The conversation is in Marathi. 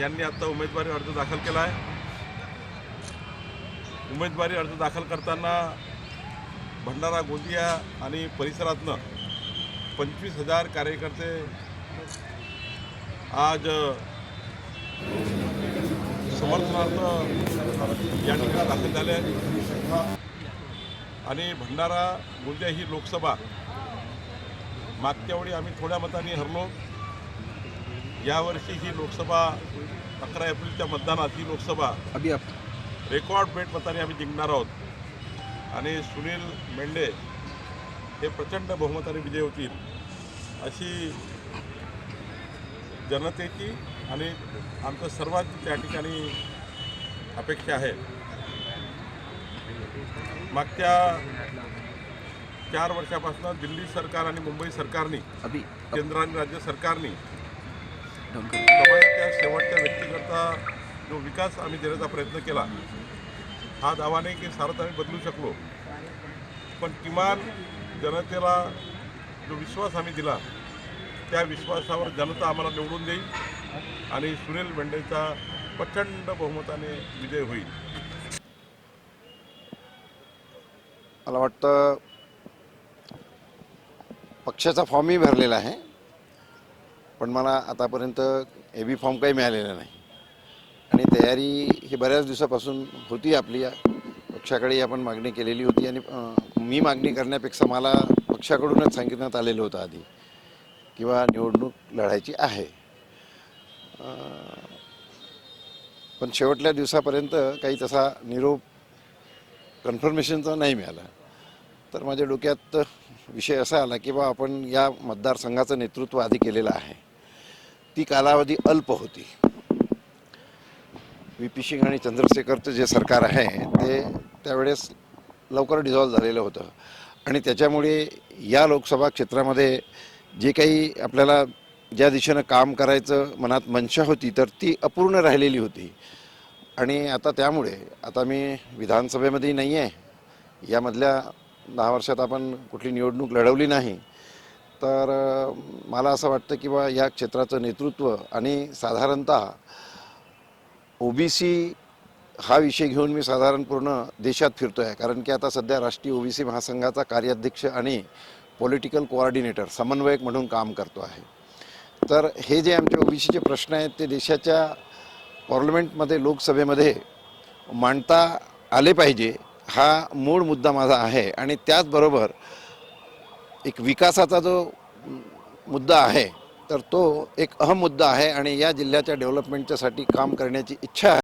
यांनी आता उमेदवारी अर्ज दाखल केला आहे उमेदवारी अर्ज दाखल करताना भंडारा गोंदिया आणि परिसरातनं पंचवीस हजार कार्यकर्ते आज समर्थनार्थ या ठिकाणी दाखल झाले आणि भंडारा गोंदिया ही लोकसभा. मागच्या वेळी आम्ही थोड्या मतांनी हरलो. यावर्षी ही लोकसभा अकरा एप्रिलच्या मतदानात ही लोकसभा रेकॉर्ड ब्रेक मताने आम्ही जिंकणार आहोत. आणि सुनील मेंढे हे प्रचंड बहुमताने विजय होतील अशी जनतेची आणि आमचं सर्वांची त्या ठिकाणी अपेक्षा आहे. मागच्या चार वर्षापासून दिल्ली सरकार आणि मुंबई सरकारने केंद्र आणि राज्य सरकारने समाजाच्या शेवटच्या व्यक्तीकरता जो विकास आम्ही देण्याचा प्रयत्न केला हा दावा नाही की सारंच आम्ही बदलू शकलो. पण किमान जनतेला जो विश्वास आम्ही दिला त्या विश्वासावर जनता आम्हाला निवडून देईल आणि सुनील मेंढेचा प्रचंड बहुमताने विजय होईल. मला वाटतं पक्षाचा फॉर्मही भरलेला आहे. पण मला आतापर्यंत ए बी फॉर्म काही मिळालेला नाही. आणि तयारी ही बऱ्याच दिवसापासून होती आपली. पक्षाकडे आपण मागणी केलेली होती आणि मी मागणी करण्यापेक्षा मला पक्षाकडूनच सांगितण्यात आलेलं होतं आधी किंवा निवडणूक लढायची आहे. पण शेवटल्या दिवसापर्यंत काही तसा निरोप कन्फर्मेशनचा नाही मिळाला. तर माझ्या डोक्यात विषय असा आला की बा आपण या मतदारसंघाचं नेतृत्व आधी केलेलं आहे. ती कालावधी अल्प होती. व्ही. पी. सिंग आणि चंद्रशेखरचं जे सरकार आहे ते त्यावेळेस लवकर डिझॉल्व्ह झालेलं होतं. आणि त्याच्यामुळे या लोकसभा क्षेत्रामध्ये जे काही आपल्याला ज्या दिशेनं काम करायचं मनात मनशा होती तर ती अपूर्ण राहिलेली होती. आणि आता त्यामुळे आता मी विधानसभेमध्ये नाही आहे यामधल्या दहा वर्षात आपण कुठली निवडणूक लढवली नाही. तर मला असं वाटतं की बा या क्षेत्राचं नेतृत्व आणि साधारणतः ओबीसी हा विषय घेऊन मी साधारण पूर्ण देशात फिरतो आहे कारण की आता सध्या राष्ट्रीय ओबीसी महासंघाचा कार्याध्यक्ष आणि पॉलिटिकल कोऑर्डिनेटर समन्वयक म्हणून काम करतो आहे. तर हे जे आमचे ओबीसीचे प्रश्न आहेत ते देशाच्या पार्लमेंटमध्ये लोकसभेमध्ये मांडता आले पाहिजे हा मूळ मुद्दा माझा आहे. आणि त्याचबरोबर एक विकासाचा जो मुद्दा आहे तर तो एक अहम मुद्दा आहे आणि या जिल्ह्याच्या डेव्हलपमेंटच्यासाठी काम करण्याची इच्छा